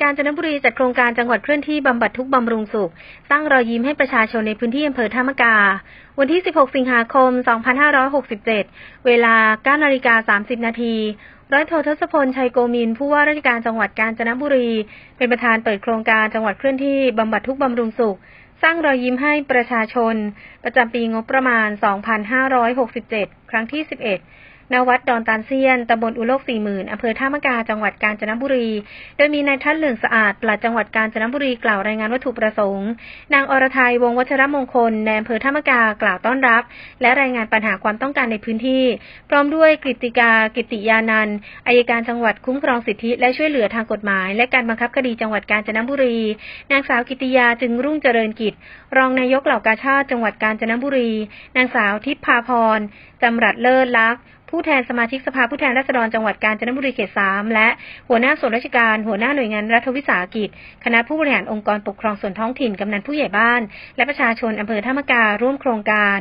กาญจนบุรีจัดโครงการจังหวัดเคลื่อนที่บำบัดทุกบำรุงสุข สร้างรอยยิ้มให้ประชาชนในพื้นที่อำเภอท่ามกา วันที่ 16 สิงหาคม 2567 เวลา 9 นาฬิกา 30 นาทีร้อยโททศพลชัยโกมิน ผู้ว่าราชการจังหวัดกาญจนบุรี เป็นประธานเปิดโครงการจังหวัดเคลื่อนที่บำบัดทุกบำรุงสุข สร้างรอยยิ้มให้ประชาชน ประจำปีงบประมาณ 2567 ครั้งที่ 11 ณวัดดอนตาลเซียน ตำบลอุโลกสี่หมื่นอำเภอท่ามกา จังหวัดกาญจนบุรี โดยมีนายทัศน์เหลืองสะอาด ปลัดจังหวัดกาญจนบุรีกล่าวรายงานวัตถุประสงค์ นางอรทัยวงวัชรมงคลในอำเภอท่ามกากล่าวต้อนรับ และรายงานปัญหาความต้องการในพื้นที่ พร้อมด้วยกฤติกา กิติยานันท์อายการจังหวัดคุ้มครองสิทธิและช่วยเหลือทางกฎหมาย และการบังคับคดีจังหวัดกาญจนบุรี นางสาวกิติยาจึงรุ่งเจริญกิจ รองนายกเหล่ากาชาติจังหวัดกาญจนบุรี นางสาวทิพพาพรจำรัดเลิศลักษณ์ ผู้แทนสมาชิกสภาผู้แทนราษฎรจังหวัดกาญจนบุรีเขตสามและหัวหน้าส่วนราชการ หัวหน้าหน่วยงานรัฐวิสาหกิจ คณะผู้บริหารองค์กรปกครองส่วนท้องถิ่นกำนันผู้ใหญ่บ้าน และประชาชนอำเภอท่ามการ่วมโครงการ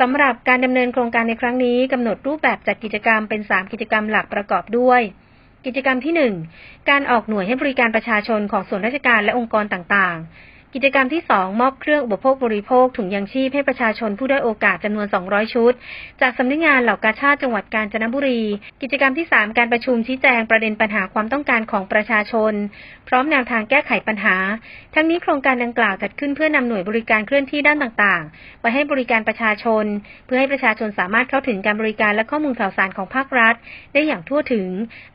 สำหรับการดำเนินโครงการในครั้งนี้กำหนดรูปแบบจัดกิจกรรมเป็น 3 กิจกรรมหลักประกอบด้วยกิจกรรมที่ 1 การออกหน่วยให้บริการประชาชนของส่วนราชการและองค์กรต่างๆ กิจกรรมที่ 2 มอบเครื่องอุปโภคบริโภคถุงยางชีพให้ประชาชนผู้ได้โอกาสจำนวน 200 ชุด จากสำนักงานเหล่ากาชาติจังหวัดกาญจนบุรี กิจกรรมที่ 3 การประชุมชี้แจงประเด็นปัญหาความต้องการของประชาชน พร้อมแนวทางแก้ไขปัญหา ทั้งนี้โครงการดังกล่าวจัดขึ้นเพื่อนำหน่วยบริการเคลื่อนที่ด้านต่างๆไปให้บริการประชาชน เพื่อให้ประชาชนสามารถเข้าถึงการบริการและข้อมูลข่าวสารของภาครัฐ ได้อย่างทั่วถึง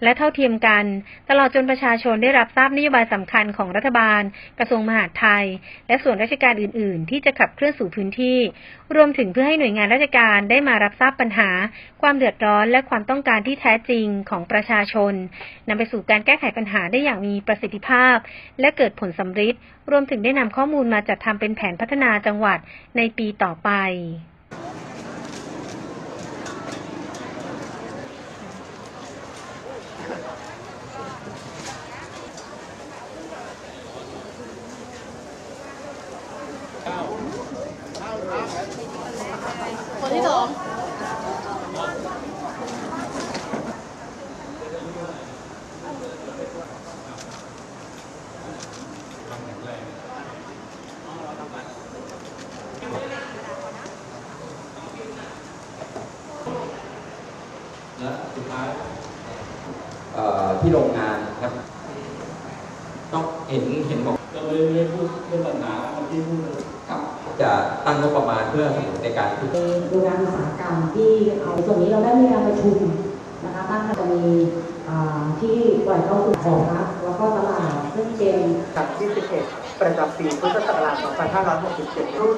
และเท่าเทียมกัน ตลอดจนประชาชนได้รับทราบนโยบายสำคัญของรัฐบาล กระทรวงมหาดไทยและส่วนราชการอื่น ๆ ที่จะขับเคลื่อนสู่พื้นที่ รวมถึงเพื่อให้หน่วยงานราชการได้มารับทราบปัญหา ความเดือดร้อนและความต้องการที่แท้จริงของประชาชนนำไปสู่การแก้ไขปัญหาได้อย่างมีประสิทธิภาพ และเกิดผลสำฤทธิ์รวมถึงได้นำข้อมูลมาจัดทำเป็นแผนพัฒนาจังหวัดในปีต่อไป องและสุดท้ายที่โรงงานครับ ต้องเห็นเห็นบอกเราไม่ได้พูดเรื่องปัญหาเมื่อกี้พูดเลยครับ จะตั้งงบประมาณเพื่อสนับสนุนในการที่ในโรงงานอุตสาหกรรมที่เอาส่วนนี้เราได้มีการประชุมนะคะตั้งจะมีอ่าที่ปล่อยเข้าสู่ของรัฐแล้วก็ตลาดซึ่งเป็น กับ21ประจำปีพุทธศักราช2567รุ่น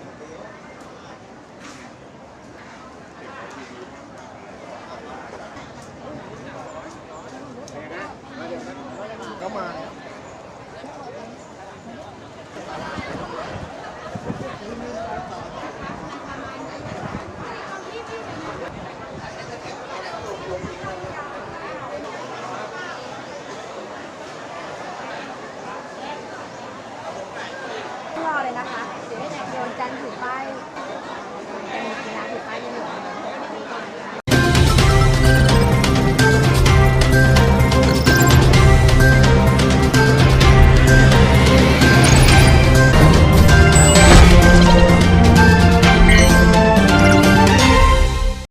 รอเลย นจันทร์ถือป้าย